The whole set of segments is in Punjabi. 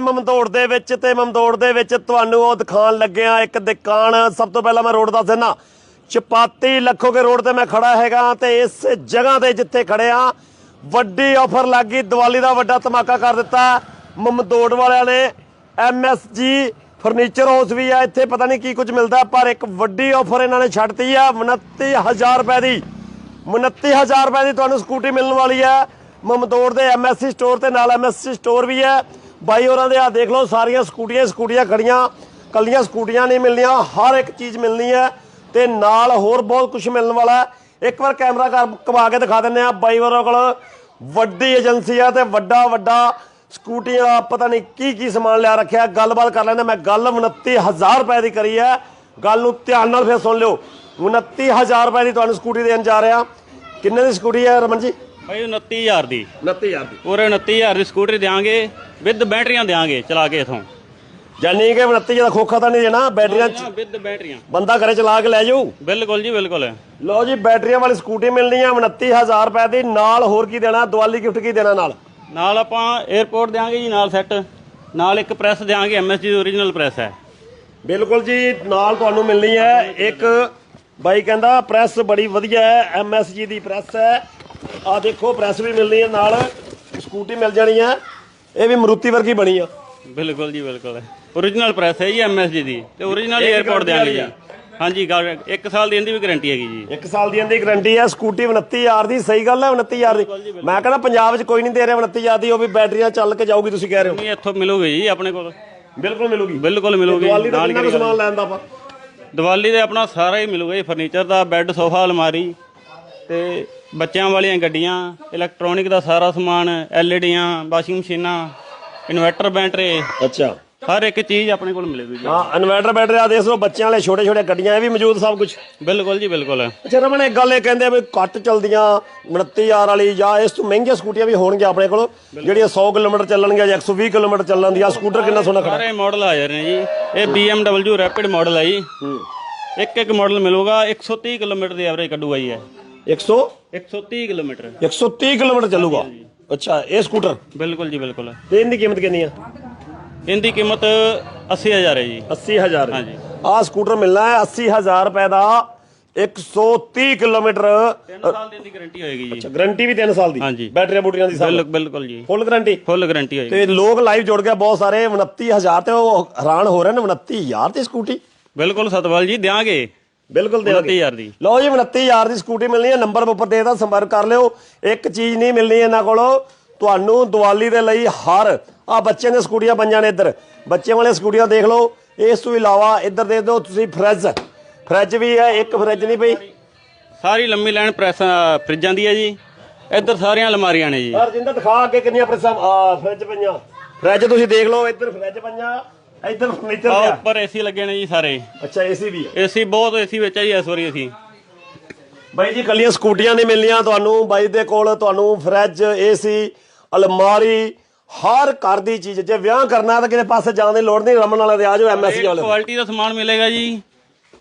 ਮਮਦੋੜ ਦੇ ਵਿੱਚ ਤੇ ਮਮਦੋੜ ਦੇ ਵਿੱਚ ਤੁਹਾਨੂੰ ਉਹ ਦਿਖਾਉਣ ਲੱਗਿਆ ਇੱਕ ਦੁਕਾਨ। ਸਭ ਤੋਂ ਪਹਿਲਾਂ ਮੈਂ ਰੋਡ ਦੱਸ ਦਿੰਦਾ। ਚਪਾਤੀ ਲੱਖੋਗੇ ਰੋਡ ਤੇ ਮੈਂ ਖੜਾ ਹੈਗਾ ਤੇ ਇਸ ਜਗ੍ਹਾ ਤੇ ਜਿੱਥੇ ਖੜਿਆ ਵੱਡੀ ਆਫਰ ਲੱਗੀ ਦੀਵਾਲੀ ਦਾ ਵੱਡਾ ਧਮਾਕਾ ਕਰ ਦਿੱਤਾ। ਮਮਦੋੜ ਵਾਲਿਆਂ ਨੇ ਐਮਐਸਜੀ ਫਰਨੀਚਰ ਹਾਊਸ ਵੀ ਆ, ਇੱਥੇ ਪਤਾ ਨਹੀਂ ਕੀ ਕੁਝ ਮਿਲਦਾ, ਪਰ ਇੱਕ ਵੱਡੀ ਆਫਰ ਇਹਨਾਂ ਨੇ ਛੱਡਤੀ ਆ। 29000 ਰੁਪਏ ਦੀ 29000 ਰੁਪਏ ਦੀ ਤੁਹਾਨੂੰ ਸਕੂਟੀ ਮਿਲਣ ਵਾਲੀ ਹੈ ਮਮਦੋੜ ਦੇ ਐਮਐਸਸੀ ਸਟੋਰ ਤੇ ਨਾਲ ਐਮਐਸਸੀ ਸਟੋਰ ਵੀ ਹੈ ਬਾਈ ਹੋਰਾਂ ਦੇ ਆ ਦੇਖ ਲਓ, ਸਾਰੀਆਂ ਸਕੂਟੀਆਂ ਸਕੂਟੀਆਂ ਖੜੀਆਂ, ਕੱਲੀਆਂ ਸਕੂਟੀਆਂ ਨਹੀਂ ਮਿਲਣੀਆਂ, ਹਰ ਇੱਕ ਚੀਜ਼ ਮਿਲਣੀ ਹੈ ਤੇ ਨਾਲ ਹੋਰ ਬਹੁਤ ਕੁਝ ਮਿਲਣ ਵਾਲਾ ਹੈ। ਇੱਕ ਵਾਰ ਕੈਮਰਾ ਕਰ ਕਮਾ ਕੇ ਦਿਖਾ ਦਿੰਦੇ ਆ ਬਾਈ ਹੋਰਾਂ ਕੋਲ। ਵੱਡੀ ਏਜੰਸੀ ਆ ਤੇ ਵੱਡਾ ਵੱਡਾ ਸਕੂਟੀਆਂ ਪਤਾ ਨਹੀਂ ਕੀ ਕੀ ਸਮਾਨ ਲਿਆ ਰੱਖਿਆ। ਗੱਲਬਾਤ ਕਰ ਲੈਂਦਾ ਮੈਂ ਗੱਲ 29000 ਰੁਪਏ ਦੀ ਕਰੀ ਹੈ। ਗੱਲ ਨੂੰ ਧਿਆਨ ਨਾਲ ਫਿਰ ਸੁਣ ਲਿਓ। 29000 ਰੁਪਏ ਦੀ ਤੁਹਾਨੂੰ ਸਕੂਟੀ ਦੇਣ ਜਾ ਰਿਹਾ। ਕਿੰਨੇ ਦੀ ਸਕੂਟੀ ਹੈ ਰਮਨ ਜੀ? ਭਾਈ 29000 ਦੀ। 29000 ਦੀ। ਪੂਰੇ 29000 ਦੀ ਸਕੂਟਰੀ ਦੇਾਂਗੇ ਵਿਦ ਬੈਟਰੀਆਂ ਦੇਾਂਗੇ ਚਲਾ ਕੇ ਇਥੋਂ। ਜਾਨੀ ਕਿ 29000 ਦਾ ਖੋਖਾ ਤਾਂ ਨਹੀਂ ਦੇਣਾ ਬੈਟਰੀਆਂ ਚ- ਵਿਦ ਬੈਟਰੀਆਂ। ਬੰਦਾ ਘਰੇ ਚਲਾ ਕੇ ਲੈ ਜਾਊ। ਬਿਲਕੁਲ ਜੀ ਬਿਲਕੁਲ। ਲਓ ਜੀ ਬੈਟਰੀਆਂ ਵਾਲੀ ਸਕੂਟੀ ਮਿਲਣੀ ਹੈ 29000 ਰੁਪਏ ਦੀ। ਨਾਲ ਹੋਰ ਕੀ ਦੇਣਾ? ਦੀਵਾਲੀ ਗਿਫਟ ਕੀ ਦੇਣਾ ਨਾਲ? ਨਾਲ ਆਪਾਂ 에어ਪੋਰਟ ਦੇਾਂਗੇ ਜੀ ਨਾਲ ਸੈੱਟ ਨਾਲ ਇੱਕ ਪ੍ਰੈਸ ਦੇਾਂਗੇ ਐਮਐਸਜੀ ਦੀ ਓਰੀਜਨਲ ਪ੍ਰੈਸ ਹੈ। ਬਿਲਕੁਲ ਜੀ ਨਾਲ ਤੁਹਾਨੂੰ ਮਿਲਣੀ ਹੈ ਇੱਕ ਬਾਈ ਕਹਿੰਦਾ ਪ੍ਰੈਸ ਬੜੀ ਵਧੀਆ ਹੈ ਐਮਐਸਜੀ ਦੀ ਪ੍ਰੈਸ ਹੈ। ਆ ਦੇਖੋ ਪ੍ਰੈਸ ਵੀ ਮਿਲਣੀ ਹੈ ਨਾਲ ਸਕੂਟੀ ਮਿਲ ਜਾਣੀ ਹੈ ਇਹ ਵੀ ਮਰੂਤੀ ਵਰਗੀ ਬਣੀ ਆ। ਬਿਲਕੁਲ ਜੀ ਬਿਲਕੁਲ। ਓਰੀਜਨਲ ਪ੍ਰੈਸ ਹੈ ਜੀ ਐਮਐਸਜੀ ਦੀ। ਤੇ ਇਹ 에어ਪੋਰਟ ਦੇਾਂਗੇ ਜੀ ਹਾਂਜੀ ਗਾ- ਇੱਕ ਸਾਲ ਦੀ ਇਹਦੀ ਵੀ ਗਾਰੰਟੀ ਹੈਗੀ ਜੀ। ਇੱਕ ਸਾਲ ਦੀ ਇਹਦੀ ਗਾਰੰਟੀ ਹੈ ਸਕੂਟੀ 29000 ਦੀ ਸਹੀ ਗੱਲ ਹੈ 29000 ਦੀ। ਮੈਂ ਕਹਿੰਦਾ ਪੰਜਾਬ 'ਚ ਕੋਈ ਨਹੀਂ ਦੇ ਰਿਹਾ 29000 ਦੀ ਉਹ ਵੀ ਬੈਟਰੀਆਂ ਚੱਲ ਕੇ ਜਾਊਗੀ ਤੁਸੀਂ ਕਹਿ ਰਹੇ ਨਹੀਂ ਇੱਥੋਂ ਮਿਲੂਗੀ ਜੀ ਆਪਣੇ ਕੋਲ। ਹੋ ਬਿਲਕੁਲ ਮਿਲੂਗੀ। ਬਿਲਕੁਲ ਮਿਲੂਗੀ ਦੀਵਾਲੀ ਦਾ ਨਾਲ ਕਿੰਨਾ ਸਮਾਨ ਲੈਣ ਦਾ ਆਪਾਂ? ਦੀਵਾਲੀ ਦੇ ਆਪਣਾ ਸਾਰਾ ਹੀ ਮਿਲੂਗਾ ਜੀ ਫਰਨੀਚਰ ਦਾ ਬੈੱਡ ਸੋਫਾ ਅਲਮਾਰੀ। ਤੇ ਬੱਚਿਆਂ ਵਾਲੀਆਂ ਗੱਡੀਆਂ ਇਲੈਕਟ੍ਰੋਨਿਕ ਦਾ ਸਾਰਾ ਸਮਾਨ ਐਲਈਡੀਆਂ ਵਾਸ਼ਿੰਗ ਮਸ਼ੀਨਾਂ ਇਨਵਰਟਰ ਬੈਟਰੀ। ਅੱਛਾ। ਹਰ ਇੱਕ ਚੀਜ਼ ਆਪਣੇ ਕੋਲ ਮਿਲੇਗੀ ਜੀ। ਹਾਂ ਇਨਵਰਟਰ ਬੈਟਰੀ ਆ ਦੇਖ ਲਓ ਬੱਚਿਆਂ ਵਾਲੇ ਛੋਟੇ ਛੋਟੇ ਗੱਡੀਆਂ ਇਹ ਵੀ ਮੌਜੂਦ ਸਭ ਕੁਝ ਬਿਲਕੁਲ ਜੀ ਬਿਲਕੁਲ। ਅੱਛਾ ਰਮਨ ਇੱਕ ਗੱਲ ਇਹ ਕਹਿੰਦੇ ਆ ਵੀ ਘੱਟ ਚਲਦੀਆਂ 29000 ਵਾਲੀ ਜਾਂ ਇਸ ਤੋਂ ਮਹਿੰਗੀਆਂ ਸਕੂਟੀਆਂ ਵੀ ਹੋਣਗੀਆਂ ਆਪਣੇ ਕੋਲ ਜਿਹੜੀਆਂ 100 ਕਿਲੋਮੀਟਰ ਚੱਲਣਗੀਆਂ ਜਾਂ 120 ਕਿਲੋਮੀਟਰ ਚੱਲਣ ਦੀਆਂ ਸਕੂਟਰ ਕਿੰਨਾ ਸੋਹਣਾ ਖੜਾ। ਸਾਰੇ ਮਾਡਲ ਆ ਰਹੇ ਨੇ ਜੀ। ਇਹ BMW ਰੈਪਿਡ ਮਾਡਲ ਹੈ ਜੀ। ਇੱਕ ਇੱਕ ਮਾਡਲ ਮਿਲੂਗਾ 130 ਕਿਲੋਮੀਟਰ ਦੀ ਐਵਰੇਜ ਕੱਢੂਗਾ ਜੀ ਇਹ। 100 130 ਕਿਲੋਮੀਟਰ। 130 ਕਿਲੋਮੀਟਰ ਚੱਲੂਗਾ? ਅੱਛਾ ਇਹ ਸਕੂਟਰ? ਬਿਲਕੁਲ ਜੀ ਬਿਲਕੁਲ। ਤੇ ਇਹਦੀ ਕੀਮਤ ਕਿੰਨੀ ਆ? ਇਹਦੀ ਕੀਮਤ 80000 ਹੈ ਜੀ। 80000 ਹਾਂਜੀ। ਆਹ ਸਕੂਟਰ ਮਿਲਣਾ ਹੈ 80000 ਰੁਪਏ ਦਾ 130 ਕਿਲੋਮੀਟਰ। 3 ਸਾਲ ਦੀ ਇਹਦੀ ਗਾਰੰਟੀ ਹੋਏਗੀ ਜੀ। ਗਾਰੰਟੀ ਵੀ 3 ਸਾਲ ਦੀ? ਹਾਂਜੀ। ਬੈਟਰੀਆਂ ਬੂਟਰੀਆਂ ਦੀ ਸਭ। ਬਿਲ- ਬਿਲਕੁਲ ਜੀ। ਫੁੱਲ ਗਾਰੰਟੀ ਫੁੱਲ ਗਾਰੰਟੀ ਹੋਏਗੀ। ਤੇ ਲੋਕ ਲਾਈਵ ਜੁੜ ਗਏ ਬਹੁਤ ਸਾਰੇ 29000 ਤੇ ਉਹ ਹੈਰਾਨ ਹੋ ਰਹੇ ਨੇ 29000 ਦੀ ਸਕੂਟੀ। ਬਿਲਕੁਲ ਸਤਵਾਲ ਜੀ ਦਿਆਂਗੇ। ਬਿਲਕੁਲ ਦੇ 29000 ਦੀ। ਲਓ ਜੀ 29000 ਦੀ ਸਕੂਟੀ ਮਿਲਣੀ ਹੈ। ਨੰਬਰ ਉੱਪਰ ਦੇਦਾ ਸੰਪਰਕ ਕਰ ਲਿਓ। ਇੱਕ ਚੀਜ਼ ਨਹੀਂ ਮਿਲਣੀ ਇਹਨਾਂ ਕੋਲੋਂ। ਤੁਹਾਨੂੰ ਦੀਵਾਲੀ ਦੇ ਲਈ ਹਰ ਆ ਬੱਚਿਆਂ ਦੀਆਂ ਸਕੂਟੀਆਂ ਪੰਜਾਂ ਨੇ ਇੱਧਰ। ਬੱਚਿਆਂ ਵਾਲੀਆਂ ਸਕੂਟੀਆਂ ਦੇਖ ਲਓ। ਇਸ ਤੋਂ ਇਲਾਵਾ ਇੱਧਰ ਦੇ ਦਿਓ ਤੁਸੀਂ ਫਰਿੱਜ। ਫਰਿੱਜ ਵੀ ਹੈ ਇੱਕ ਫਰਿੱਜ ਨਹੀਂ ਪਈ। ਸਾਰੀ ਲੰਮੀ ਲਾਈਨ ਪ੍ਰੈਸ ਫਰਿੱਜਾਂ ਦੀ ਹੈ ਜੀ। ਇੱਧਰ ਸਾਰੀਆਂ ਅਲਮਾਰੀਆਂ ਨੇ ਜੀ। ਹਰ ਜਿੰਦਾ ਦਿਖਾ ਅੱਗੇ ਕਿੰਨੀਆਂ ਪ੍ਰੈਸਾਂ ਫਰਿੱਜ ਪਈਆਂ। ਫਰਿੱਜ ਤੁਸੀਂ ਦੇਖ ਲਓ ਇੱਧਰ ਫਰਿੱਜ ਪਈਆਂ। ਇੱਧਰ ਫਰਨੀਚਰ ਆ ਉੱਪਰ ਏਸੀ ਲੱਗੇ ਨੇ ਜੀ ਸਾਰੇ। ਅੱਛਾ ਏਸੀ ਵੀ ਹੈ ਏਸੀ ਬਹੁਤ ਏਸੀ ਵਿੱਚ ਹੈ ਜੀ ਇਸ ਵਾਰੀ ਅਸੀਂ। ਬਾਈ ਜੀ ਕੱਲੀਆਂ ਸਕੂਟੀਆਂ ਨਹੀਂ ਮਿਲਣੀਆਂ ਤੁਹਾਨੂੰ। ਬਾਈ ਦੇ ਕੋਲ ਤੁਹਾਨੂੰ ਫਰਿੱਜ ਏਸੀ ਅਲਮਾਰੀ ਹਰ ਘਰ ਦੀ ਚੀਜ਼। ਜੇ ਵਿਆਹ ਕਰਨਾ ਤਾਂ ਕਿਸੇ ਪਾਸੇ ਜਾਣ ਦੀ ਲੋੜ ਨਹੀਂ ਰਮਨ ਵਾਲੇ ਦੇ ਆ ਜਾਓ ਐਮਐਸਸੀ ਵਾਲੇ ਕੁਆਲਿਟੀ ਦਾ। ਸਮਾਨ ਮਿਲੇਗਾ ਜੀ।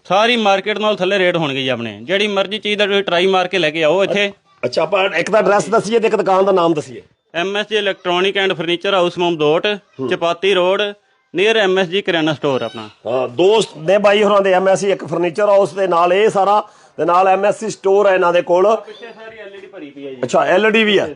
ਸਾਰੀ ਮਾਰਕੀਟ ਨਾਲ ਥੱਲੇ ਰੇਟ ਹੋਣਗੇ ਜੀ ਆਪਣੇ। ਜਿਹੜੀ ਮਰਜ਼ੀ ਚੀਜ਼ ਦਾ ਤੁਸੀਂ ਟਰਾਈ ਮਾਰ ਕੇ ਲੈ ਕੇ ਆਓ ਇੱਥੇ। ਅੱਛਾ ਆਪਾਂ ਇੱਕ ਤਾਂ ਐਡਰੈਸ ਦਸੀਏ ਤੇ ਇੱਕ ਦੁਕਾਨ ਦਾ ਨਾਮ ਦਸੀਏ। MSG electronic and furniture house Mamdot Chapati road near MSG Kiryana store ਆਪਣਾ। ਹਾਂ ਦੋਸਤ ਨੇ ਬਾਈ ਹੋਰਾਂ ਦੇ ਐਮਐਸਸੀ ਇੱਕ ਫਰਨੀਚਰ ਹਾਊਸ ਦੇ ਨਾਲ ਇਹ ਸਾਰਾ ਤੇ ਨਾਲ ਐਮਐਸਸੀ ਸਟੋਰ ਹੈ ਇਹਨਾਂ ਦੇ ਕੋਲ। ਪਿੱਛੇ ਸਾਰੀ ਐਲਈਡੀ ਭਰੀ ਪਈ ਹੈ ਜੀ। ਅੱਛਾ ਐਲਈਡੀ ਵੀ ਹੈ।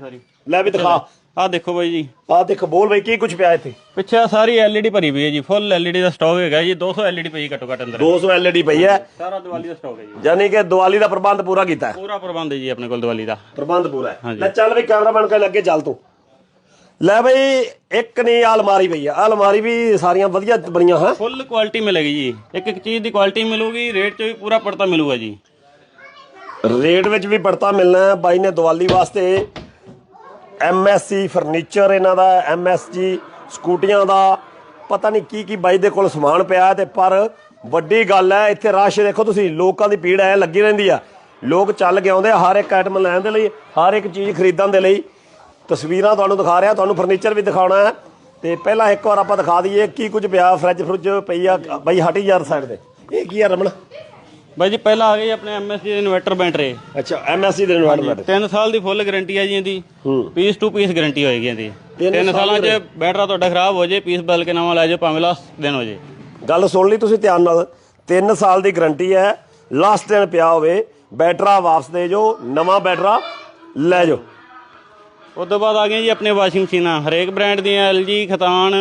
ਲੈ ਵੀ ਦਿਖਾ। ਆਹ ਦੇਖੋ ਬਾਈ ਜੀ। ਆਹ ਦੇਖ ਬੋਲ ਬਈ ਕੀ ਕੁਝ ਪਿਆ ਇੱਥੇ? ਪਿੱਛੇ ਆਹ ਸਾਰੀ ਐਲਈਡੀ ਭਰੀ ਪਈ ਹੈ ਜੀ ਫੁੱਲ ਐਲਈਡੀ ਦਾ ਸਟਾਕ ਹੈਗਾ ਜੀ 200 ਐਲਈਡੀ ਪਈ ਘੱਟੋ ਘੱਟ ਅੰਦਰ। 200 ਐਲਈਡੀ ਪਈ ਹੈ। ਸਾਰਾ ਦੀਵਾਲੀ ਦਾ ਸਟਾਕ ਹੈ ਜੀ। ਯਾਨੀ ਕਿ ਦੀਵਾਲੀ ਦਾ ਪ੍ਰਬੰਧ ਪੂਰਾ ਕੀਤਾ ਹੈ। ਪੂਰਾ ਪ੍ਰਬੰਧ ਹੈ ਜੀ ਆਪਣੇ ਕੋਲ ਦੀਵਾਲੀ ਦਾ। ਪ੍ਰਬੰਧ ਪੂਰਾ ਹੈ। ਹਾਂਜੀ। ਲੈ ਚੱਲ ਵੀ ਕੈਮਰਾਮੈਨ ਕੋਲ ਲੱਗੇ ਚੱਲ ਤੂੰ। ਲੈ ਬਈ ਇੱਕ ਨਹੀਂ ਆਹ ਅਲਮਾਰੀ ਪਈ ਆ। ਆਹ ਅਲਮਾਰੀ ਵੀ ਸਾਰੀਆਂ ਵਧੀਆ ਬਣੀਆਂ ਹਾਂ? ਫੁੱਲ ਕੁਆਲਿਟੀ ਮਿਲੇਗੀ ਜੀ। ਇੱਕ ਇੱਕ ਚੀਜ਼ ਦੀ ਕੁਆਲਿਟੀ ਮਿਲੂਗੀ ਰੇਟ 'ਚ ਵੀ ਪੂਰਾ ਪੜਤਾ ਮਿਲੂਗਾ ਜੀ। ਰੇਟ ਵਿੱਚ ਵੀ ਪੜਤਾ ਮਿਲਣਾ ਹੈ। ਬਾਈ ਨੇ ਦੀਵਾਲੀ ਵਾਸਤੇ ਐਮਐਸਸੀ ਫਰਨੀਚਰ ਇਹਨਾਂ ਦਾ ਐਮਐਸਜੀ ਸਕੂਟੀਆਂ ਦਾ ਪਤਾ ਨਹੀਂ ਕੀ ਕੀ ਬਾਈ ਦੇ ਕੋਲ ਸਮਾਨ ਪਿਆ ਹੈ ਤੇ ਪਰ ਵੱਡੀ ਗੱਲ ਹੈ ਇੱਥੇ ਰਸ਼ ਦੇਖੋ ਤੁਸੀਂ ਲੋਕਾਂ ਦੀ ਭੀੜ ਐ ਲੱਗੀ ਰਹਿੰਦੀ ਆ। ਲੋਕ ਚੱਲ ਕੇ ਆਉਂਦੇ ਆ ਹਰ ਇੱਕ ਆਈਟਮ ਲੈਣ ਦੇ ਲਈ ਹਰ ਇੱਕ ਚੀਜ਼ ਖਰੀਦਣ ਦੇ ਲਈ। ਤਸਵੀਰਾਂ ਤੁਹਾਨੂੰ ਦਿਖਾ ਰਿਹਾ ਤੁਹਾਨੂੰ ਫਰਨੀਚਰ ਵੀ ਦਿਖਾਉਣਾ ਹੈ। ਤੇ ਪਹਿਲਾਂ ਇੱਕ ਵਾਰ ਆਪਾਂ ਦਿਖਾ ਦਈਏ ਕੀ ਕੁਝ ਪਿਆ ਫਰਿੱਜ ਫਰੁੱਜ ਪਈ ਆ ਬਾਈ ਹਟ ਯਾਰ ਸਾਈਡ ਤੇ। ਇਹ ਕੀ ਆ ਰਮਣ ਬਾਈ ਜੀ ਪਹਿਲਾਂ ਆ ਗਈ ਆਪਣੇ ਐਮਐਸਜੀ ਦੇ ਇਨਵਰਟਰ ਬੈਟਰੀ ਅੱਛਾ ਐਮਐਸਸੀ ਦੇ ਇਨਵਰਟਰ 3 ਸਾਲ ਦੀ ਫੁੱਲ ਗਾਰੰਟੀ ਹੈ ਜੀ ਇਹਦੀ। ਪੀਸ ਟੂ ਪੀਸ ਗਾਰੰਟੀ ਹੋਏਗੀ ਇਹਦੀ। ਤਿੰਨ 3 ਸਾਲਾਂ 'ਚ ਬੈਟਰਾ ਤੁਹਾਡਾ ਖਰਾਬ ਹੋ ਜੇ ਪੀਸ ਬਦਲ ਕੇ ਨਵਾਂ ਲੈ ਜਾਓ ਭਾਵੇਂ ਲਾਸਟ ਦਿਨ ਹੋ ਜੇ। ਗੱਲ ਸੁਣ ਲਈ ਤੁਸੀਂ ਧਿਆਨ ਨਾਲ। 3 ਸਾਲ ਦੀ ਗਾਰੰਟੀ ਹੈ ਲਾਸਟ ਦਿਨ ਪਿਆ ਹੋਵੇ ਬੈਟਰਾ ਵਾਪਸ ਦੇ ਜੋ ਨਵਾਂ ਬੈਟਰਾ ਲੈ ਜਾਓ। ਉਸ ਤੋਂ ਬਾਅਦ ਆ ਗਈਆਂ ਜੀ ਆਪਣੇ ਵਾਸ਼ਿੰਗ ਮਸ਼ੀਨਾਂ ਹਰੇਕ ਬ੍ਰਾਂਡ ਦੀਆਂ LG ਖਤਾਨ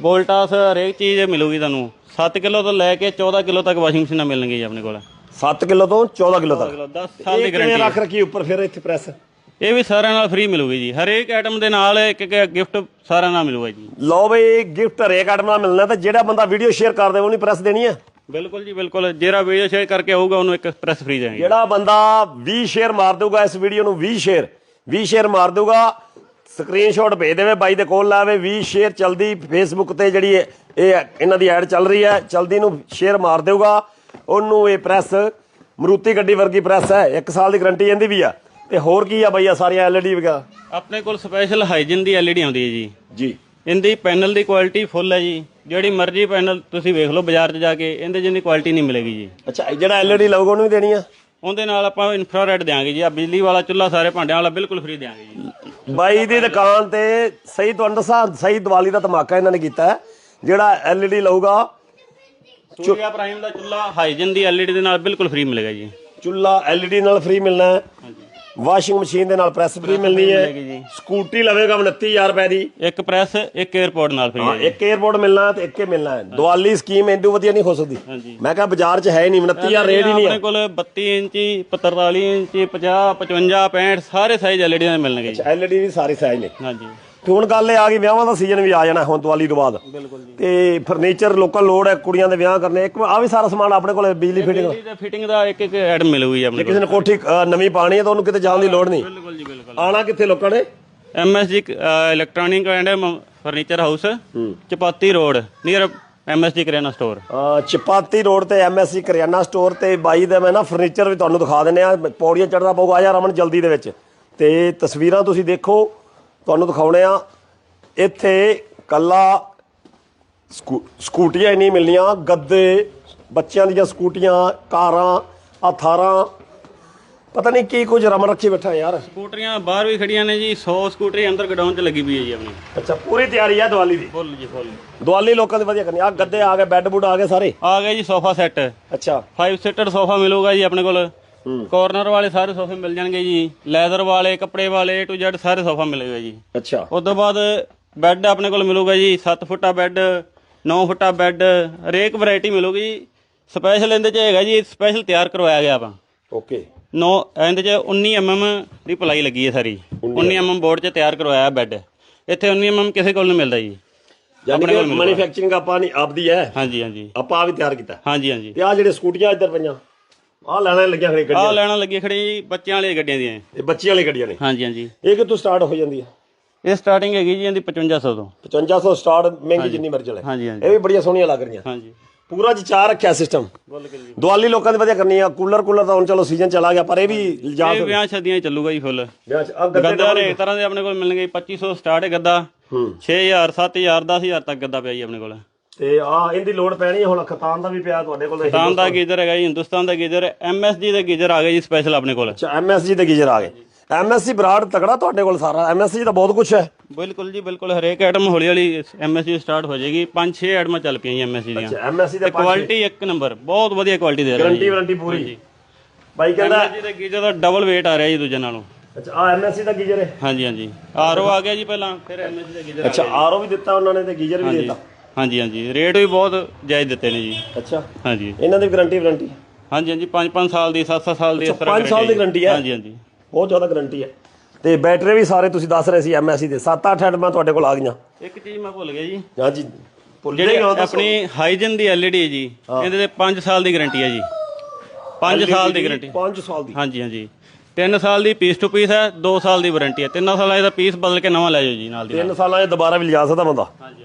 ਵੋਲਟਾਸ ਹਰੇਕ ਚੀਜ਼ ਮਿਲੂਗੀ ਤੁਹਾਨੂੰ। 7 ਕਿਲੋ ਤੋਂ ਲੈ ਕੇ 14 ਕਿਲੋ ਤੱਕ ਵਾਸ਼ਿੰਗ ਮਸ਼ੀਨਾਂ ਮਿਲਣਗੀਆਂ ਜੀ ਆਪਣੇ ਕੋਲ। 7 ਕਿਲੋ ਤੋਂ 14 ਕਿਲੋ ਤੱਕ? 10 ਸਾਲ ਦੀ ਗਾਰੰਟੀ ਰੱਖ ਰੱਖੀ ਉੱਪਰ ਫਿਰ ਇੱਥੇ ਪ੍ਰੈਸ ਇਹ ਵੀ ਸਾਰਿਆਂ ਨਾਲ ਫ੍ਰੀ ਮਿਲੂਗੀ ਜੀ। ਹਰੇਕ ਆਈਟਮ ਦੇ ਨਾਲ ਇੱਕ ਇੱਕ ਗਿਫਟ ਸਾਰਿਆਂ ਨਾਲ ਮਿਲੂਗਾ ਜੀ। ਲਓ ਬਈ ਗਿਫਟ ਹਰੇਕ ਆਈਟਮ ਨਾਲ ਮਿਲਣਾ ਤੇ ਜਿਹੜਾ ਬੰਦਾ ਵੀਡੀਓ ਸ਼ੇਅਰ ਕਰ ਦੇ ਉਹਨੂੰ ਪ੍ਰੈਸ ਦੇਣੀ ਹੈ ਬਿਲਕੁਲ ਜੀ ਬਿਲਕੁਲ। ਜਿਹੜਾ ਵੀਡੀਓ ਸ਼ੇਅਰ ਕਰਕੇ ਆਊਗਾ ਉਹਨੂੰ ਇੱਕ ਪ੍ਰੈਸ ਫ੍ਰੀ ਦੇਣਗੇ ਜਿਹੜਾ ਬੰਦਾ 20 ਸ਼ੇਅਰ ਮਾਰ ਦੇਊਗਾ ਇਸ ਵੀਡੀਓ ਨੂੰ 20 ਸ਼ੇਅਰ 20 ਸ਼ੇਅਰ ਮਾਰ ਦੇਊਗਾ। ਸਕਰੀਨਸ਼ਾਟ ਭੇਜ ਦੇਵੇ ਬਾਈ ਦੇ ਕੋਲ ਲਾਵੇ। 20 ਸ਼ੇਅਰ ਚਲਦੀ ਫੇਸਬੁੱਕ ਤੇ ਜਿਹੜੀ ਇਹ ਇਹ ਇਹਨਾਂ ਦੀ ਐਡ ਚੱਲ ਰਹੀ ਹੈ। ਚਲਦੀ ਨੂੰ ਸ਼ੇਅਰ ਮਾਰ ਦੇਊਗਾ। ਉਹਨੂੰ ਇਹ ਪ੍ਰੈਸ ਮਰੂਤੀ ਗੱਡੀ ਵਰਗੀ ਪ੍ਰੈਸ ਹੈ। 1 ਸਾਲ ਦੀ ਗਾਰੰਟੀ ਇਹਦੀ ਵੀ ਆ। ਤੇ ਹੋਰ ਕੀ ਆ ਬਈ ਆ ਸਾਰੀਆਂ ਐਲਈਡੀ ਵਗੈਰਾ? ਆਪਣੇ ਕੋਲ ਸਪੈਸ਼ਲ ਹਾਈਜਨ ਦੀ LED ਆਉਂਦੀ ਹੈ ਜੀ। ਜੀ। ਇਹਦੀ ਪੈਨਲ ਦੀ ਕੁਆਲਿਟੀ ਫੁੱਲ ਹੈ ਜੀ। ਜਿਹੜੀ ਮਰਜ਼ੀ ਪੈਨਲ ਤੁਸੀਂ ਵੇਖ ਲਓ ਬਾਜ਼ਾਰ 'ਚ ਜਾ ਕੇ ਇਹਦੇ ਜਿੰਨੀ ਕੁਆਲਿਟੀ ਨਹੀਂ ਮਿਲੇਗੀ ਜੀ। ਅੱਛਾ ਜਿਹੜਾ ਐਲਈਡੀ ਲਊਗਾ ਉਹਨੂੰ ਵੀ ਦੇਣੀ ਆ? ਉਹਦੇ ਨਾਲ ਆਪਾਂ ਇਨਫਰਾਰੈਡ ਦੇਾਂਗੇ ਜੀ ਆ ਬਿਜਲੀ ਵਾਲਾ ਚੁੱਲ੍ਹਾ ਸਾਰੇ ਭਾਂਡਿਆਂ ਵਾਲਾ ਬਿਲਕੁਲ ਫ੍ਰੀ ਦੇਾਂਗੇ ਜੀ। ਬਾਈ ਦੀ ਦੁਕਾਨ ਤੇ ਸਹੀ ਤੁਹਾਨੂੰ ਦੱਸਾਂ ਸਹੀ ਦੀਵਾਲੀ ਦਾ ਧਮਾਕਾ ਇਹਨਾਂ ਨੇ ਕੀਤਾ। ਜਿਹੜਾ ਐਲਈਡੀ ਲਊਗਾ। ਸੂਰਿਆ ਪ੍ਰਾਈਮ ਦਾ ਚੁੱਲ੍ਹਾ ਹਾਈਜਨ ਦੀ LED ਦੇ ਨਾਲ ਬਿਲਕੁਲ ਫ੍ਰੀ ਮਿਲੇਗਾ ਜੀ। ਚੁੱਲਾ ਐਲਈਡੀ ਨਾਲ ਫ੍ਰੀ ਮਿਲਣਾ ਹੈ। ਹਾਂਜੀ। ਵਾਸ਼ਿੰਗ ਮਸ਼ੀਨ ਦੇ ਨਾਲ ਪ੍ਰੈਸ ਫ੍ਰੀ ਮਿਲਣੀ ਹੈ। ਜੀ। ਸਕੂਟੀ ਲਵੇਗਾ 29000 ਰੁਪਏ ਦੀ। ਇੱਕ ਪ੍ਰੈਸ ਇੱਕ 에어ਪੋਰਟ ਨਾਲ ਫ੍ਰੀ ਹਾਂ ਇੱਕ 에ਅਰਪੋਰਟ ਮਿਲਣਾ ਤੇ ਇੱਕ ਮਿਲਣਾ ਹੈ। ਦੀਵਾਲੀ ਸਕੀਮ ਇੰਦੂ ਵਧੀਆ ਨਹੀਂ ਹੋ ਸਕਦੀ। ਮੈਂ ਕਿਹਾ ਬਾਜ਼ਾਰ 'ਚ ਹੈ ਹੀ ਨਹੀਂ 29000 ਰੇਟ ਹੀ ਨਹੀਂ ਹੈ। ਆਪਣੇ ਕੋਲ 32 ਇੰਚੀ 45 ਇੰਚੀ 50 55 65 ਸਾਰੇ ਸਾਈਜ਼ ਐਲਈਡੀ ਦੇ ਮਿਲਣਗੇ ਜੀ। ਐਲਈਡੀ ਵੀ ਸਾਰੇ ਸਾਈਜ਼ ਨੇ। ਹਾਂਜੀ। ਤੇ ਹੁਣ ਗੱਲ ਇਹ ਆ ਗਈ ਵਿਆਹਾਂ ਦਾ ਸੀਜ਼ਨ ਵੀ ਆ ਜਾਣਾ ਹੁਣ ਦੀਵਾਲੀ ਤੋਂ ਬਾਅਦ। ਬਿਲਕੁਲ ਜੀ। ਤੇ ਫਰਨੀਚਰ ਲੋਕਾਂ ਲੋੜ ਹੈ ਕੁੜੀਆਂ ਦੇ ਵਿਆਹ ਕਰਨੇ। ਇੱਕ ਆ ਵੀ ਸਾਰਾ ਸਮਾਨ ਆਪਣੇ ਕੋਲ ਬਿਜਲੀ ਫਿਟਿੰਗ ਬਿਜਲੀ ਦੇ ਫਿਟਿੰਗ ਦਾ ਇੱਕ ਇੱਕ ਐਡ ਮਿਲੂਗੀ ਆਪਣੇ ਕਿਸੇ ਨੇ ਕੋਠੀ ਅ, ਨਵੀਂ ਪਾਣੀ ਹੈ ਤਾਂ ਉਹਨੂੰ ਕਿਤੇ ਜਾਣ ਦੀ ਲੋੜ ਨਹੀਂ। ਬਿਲਕੁਲ ਜੀ ਬਿਲਕੁਲ। ਆਣਾ ਕਿੱਥੇ ਲੋਕਾਂ ਨੇ? MSG electronic and furniture house Chapati road near MSG Kiryana store ਅ, ਚਪਾਤੀ ਰੋਡ ਤੇ ਐਮਐਸਸੀ ਕਰਿਆਨਾ ਸਟੋਰ ਤੇ ਬਾਈ ਦਾ ਮੈਂ ਨਾ ਫਰਨੀਚਰ ਵੀ ਤੁਹਾਨੂੰ ਦਿਖਾ ਦਿੰਨੇ ਆ ਪੌੜੀਆਂ ਚੜਨਾ ਪਊਗਾ। ਆ ਜਾ ਰਮਨ ਜਲਦੀ ਦੇ ਵਿੱਚ। ਤੇ ਤਸਵੀਰਾਂ ਤੁਸੀਂ ਦੇਖੋ। ਤੁਹਾਨੂੰ ਦਿਖਾਉਣੇ ਆ। ਇੱਥੇ ਕੱਲਾ ਸਕੂ- ਸਕੂਟੀਆਂ ਹੀ ਨਹੀਂ ਮਿਲਣੀਆਂ। ਗੱਦੇ ਬੱਚਿਆਂ ਦੀਆਂ ਸਕੂਟੀਆਂ ਕਾਰਾਂ ਆ ਥਾਰਾਂ ਪਤਾ ਨਹੀਂ ਕੀ ਕੁਝ ਰਮ ਰੱਖੀ ਬੈਠਾ ਯਾਰ। ਸਕੂਟਰੀਆਂ ਬਾਹਰ ਵੀ ਖੜੀਆਂ ਨੇ ਜੀ 100 ਸਕੂਟਰੀ ਅੰਦਰ ਗਡਾਊਨ 'ਚ ਲੱਗੀ ਪਈ ਹੈ ਜੀ ਆਪਣੀ। ਅੱਛਾ ਪੂਰੀ ਤਿਆਰੀ ਹੈ ਦੀਵਾਲੀ ਦੀ? ਫੁੱਲ ਜੀ ਫੁੱਲ। ਦੀਵਾਲੀ ਲੋਕਾਂ ਦੀ ਵਧੀਆ ਕਰਨੀ। ਆ ਗੱਦੇ ਆ ਗਏ ਬੈੱਡ ਬੁੱਡ ਆ ਗਏ ਸਾਰੇ? ਆ ਗਿਆ ਜੀ ਸੋਫਾ ਸੈੱਟ। ਅੱਛਾ। 5 ਸੀਟਰ ਸੋਫਾ ਮਿਲੂਗਾ ਜੀ ਆਪਣੇ ਕੋਲ। ਕਾਰਨਰ ਵਾਲੇ ਸਾਰੇ ਸੋਫੇ ਮਿਲ ਜਾਣਗੇ ਜੀ। ਲੈਦਰ ਵਾਲੇ ਕੱਪੜੇ ਵਾਲੇ A to Z ਸਾਰੇ ਸੋਫਾ ਮਿਲੇਗਾ ਜੀ। ਅੱਛਾ। ਉਸ ਤੋਂ ਬਾਅਦ ਬੈੱਡ ਆਪਣੇ ਕੋਲ ਮਿਲੂਗਾ ਜੀ 7 ਫੁੱਟਾ ਬੈੱਡ 9 ਫੁੱਟਾ ਬੈੱਡ ਹਰੇਕ ਵੈਰਾਈਟੀ ਮਿਲੂਗੀ ਜੀ। ਸਪੈਸ਼ਲ ਇਹਦੇ 'ਚ ਹੈਗਾ ਜੀ ਸਪੈਸ਼ਲ ਤਿਆਰ ਕਰਵਾਇਆ ਗਿਆ ਆਪਾਂ। ਓਕੇ ਨੋ ਇਹਦੇ 'ਚ 19 mm ਦੀ ਪਲਾਈ ਲੱਗੀ ਹੈ ਸਾਰੀ। 19 mm ਬੋਰਡ 'ਚ ਤਿਆਰ ਕਰਵਾਇਆ ਬੈੱਡ ਇੱਥੇ 19 mm ਕਿਸੇ ਕੋਲ ਨਹੀਂ ਮਿਲਦਾ ਜੀ। ਯਾਨੀ ਕਿ ਮੈਨੂਫੈਕਚਰਿੰਗ ਆਪਾਂ ਨਹੀਂ ਆਪਦੀ ਹੈ। ਹਾਂਜੀ ਹਾਂਜੀ। ਆਪਾਂ ਆ ਵੀ ਤਿਆਰ ਕੀਤਾ। ਹਾਂਜੀ ਹਾਂਜੀ। ਤੇ ਆ ਜਿਹੜੇ ਸਕੂਟੀਆਂ ਇੱਧਰ ਪਈਆਂ। ਆ ਲੈਣਾ ਲੱਗੀਆਂ ਖੜੀ ਗੱਡੀਆਂ। ਲੈਣਾ ਲੱਗੀ ਖੜੀ ਜੀ ਬੱਚਿਆਂ ਵਾਲੀਆਂ ਗੱਡੀਆਂ ਦੀਆਂ। ਇਹ ਬੱਚੀਆਂ ਵਾਲੀ ਗੱਡੀਆਂ ਨੇ। ਹਾਂਜੀ ਹਾਂਜੀ। ਇਹ ਕਿਤੋਂ ਸਟਾਰਟ ਹੋ ਜਾਂਦੀ ਹੈ ਇਹ ਸਟਾਰਟਿੰਗ ਹੈਗੀ ਜੀ ਇਹਦੀ 5500 ਤੋਂ। 5500 ਸਟਾਰਟ ਮਹਿੰਗੀ ਜਿੰਨੀ ਮਰਜ਼ੀ ਲੈ। ਹਾਂਜੀ ਹਾਂਜੀ। ਇਹ ਵੀ ਬੜੀਆਂ ਸੋਹਣੀਆਂ ਲੱਗ ਰਹੀਆਂ। ਹਾਂਜੀ। ਪੂਰਾ ਜੀ ਚਾਰ ਰੱਖਿਆ ਸਿਸਟਮ ਬਿਲਕੁਲ ਜੀ। ਦੀਵਾਲੀ ਲੋਕਾਂ ਦੀ ਵਧੀਆ ਕਰਨੀ ਆ। ਕੂਲਰ ਕੂਲਰ ਤਾਂ ਹੁਣ ਚਲੋ ਸੀਜ਼ਨ ਚਲਾ ਗਿਆ ਪਰ ਇਹ ਵੀ ਲਿਜਾ ਇਹ ਵਿਆਹ ਸ਼ਾਦੀਆਂ 'ਚ ਚੱਲੂਗਾ ਜੀ ਫੁੱਲ। ਵਿਆਹ ਚ ਆ ਗੱਦੇ ਗੱਦਾ ਹਰੇਕ ਤਰ੍ਹਾਂ ਦੇ ਆਪਣੇ ਕੋਲ ਮਿਲਣਗੇ 2500 ਸਟਾਰਟ ਹੈ ਗੱਦਾ। ਹੂੰ। 6000 7000 10000 ਤੱਕ ਗੱਦਾ ਪਿਆ ਜੀ ਆਪਣੇ ਕੋਲ। ਤੇ ਆ ਇਹਦੀ ਲੋਡ ਪੈਣੀ ਹੈ ਹੁਣ ਖਤਾਨ ਦਾ ਵੀ ਪਿਆ ਤੁਹਾਡੇ ਕੋਲ ਹਿੰਦੁਸਤਾਨ ਦਾ ਗੀਜ਼ਰ ਹੈਗਾ ਜੀ ਹਿੰਦੁਸਤਾਨ ਦਾ ਗੀਜ਼ਰ ਐਮਐਸਜੀ ਦੇ ਗੀਜ਼ਰ ਆ ਗਏ ਜੀ ਸਪੈਸ਼ਲ ਆਪਣੇ ਕੋਲ ਅੱਛਾ ਐਮਐਸਜੀ ਦੇ ਗੀਜ਼ਰ ਆ ਗਏ ਐਮਐਸਸੀ ਬਰਾਡ ਤਕੜਾ ਤੁਹਾਡੇ ਕੋਲ ਸਾਰਾ ਐਮਐਸਸੀ ਦਾ ਬਹੁਤ ਕੁਝ ਹੈ ਬਿਲਕੁਲ ਜੀ ਬਿਲਕੁਲ ਹਰੇਕ ਆਈਟਮ ਹੌਲੀ ਹੌਲੀ ਐਮਐਸਜੀ ਸਟਾਰਟ ਹੋ ਜਾਏਗੀ 5-6 ਆਈਟਮਾਂ ਚੱਲ ਪਈਆਂ ਜੀ ਐਮਐਸਜੀ ਦੀਆਂ ਐਮਐਸਸੀ ਦੇ ਕੁਆਲਿਟੀ ਇੱਕ ਨੰਬਰ ਬਹੁਤ ਵਧੀਆ ਕੁਆਲਿਟੀ ਦੇ ਰਹੇ ਗਾਰੰਟੀ ਵਾਰੰਟੀ ਪੂਰੀ ਬਾਈ ਕਹਿੰਦਾ ਐਮਐਸਜੀ ਦੇ ਗੀਜ਼ਰ ਦਾ ਡਬਲ weight ਆ ਰਿਹਾ ਜੀ ਦੂਜੇ ਨਾਲੋਂ ਅੱਛਾ ਆ ਐਮਐਸਸੀ ਦਾ ਗੀਜ਼ਰ ਹੈ ਹਾਂਜੀ ਹਾਂਜੀ ਆਰਓ ਆ ਗਿਆ ਜੀ ਪਹਿਲਾਂ ਫਿਰ ਐਮਐਸਜੀ ਦਾ ਗੀਜ਼ਰ ਅੱਛਾ ਆਰਓ ਵੀ ਦਿੱਤਾ ਉਹਨਾਂ ਨੇ ਤੇ ਗੀਜ਼ਰ ਵੀ ਦਿੱਤਾ ਹਾਂਜੀ ਹਾਂਜੀ। ਰੇਟ ਵੀ ਬਹੁਤ ਜਾਇਜ਼ ਦਿੱਤੇ ਨੇ ਜੀ। ਅੱਛਾ। ਹਾਂਜੀ। ਇਹਨਾਂ ਦੀ ਗਾਰੰਟੀ ਵਾਰੰਟੀ? ਹਾਂਜੀ ਹਾਂਜੀ। 5-5 ਸਾਲ ਦੀ 7-7 ਸਾਲ ਦੀ ਇਸ ਤਰ੍ਹਾਂ 5 ਸਾਲ ਦੀ ਗਾਰੰਟੀ ਹੈ? ਹਾਂਜੀ ਹਾਂਜੀ। ਬਹੁਤ ਜ਼ਿਆਦਾ ਗਾਰੰਟੀ ਹੈ। ਤੇ ਬੈਟਰੀ ਵੀ ਸਾਰੇ ਤੁਸੀਂ ਦੱਸ ਰਹੇ ਸੀ ਐਮਐਸਸੀ ਦੇ। 7-8 ਐਟਮਾਂ ਤੁਹਾਡੇ ਕੋਲ ਆ ਗਈਆਂ। ਇੱਕ ਚੀਜ਼ ਮੈਂ ਭੁੱਲ ਗਿਆ ਜੀ। ਹਾਂਜੀ ਭੁੱਲ ਆਪਣੀ ਹਾਈਜਨ ਦੀ ਐਲਈਡੀ ਹੈ ਜੀ ਇਹਦੇ ਤੇ 5 ਸਾਲ ਦੀ ਗਾਰੰਟੀ ਹੈ ਜੀ। 5 ਸਾਲ ਦੀ ਗਾਰੰਟੀ। 5 ਸਾਲ ਦੀ। ਹਾਂਜੀ ਹਾਂਜੀ। 3 ਸਾਲ ਦੀ ਪੀਸ ਟੂ ਪੀਸ ਹੈ 2 ਸਾਲ ਦੀ ਵਾਰੰਟੀ ਹੈ। 3 ਸਾਲਾਂ ਦਾ ਪੀਸ ਬਦਲ ਕੇ ਨਵਾਂ ਲੈ ਜਾਓ ਜੀ ਨਾਲ ਦੀ ਨਾਲ। 3 ਸਾਲਾਂ 'ਚ ਦੁਬਾਰਾ ਵੀ ਲਿਜਾ ਸਕਦਾ ਬੰਦਾ। ਹਾਂਜੀ।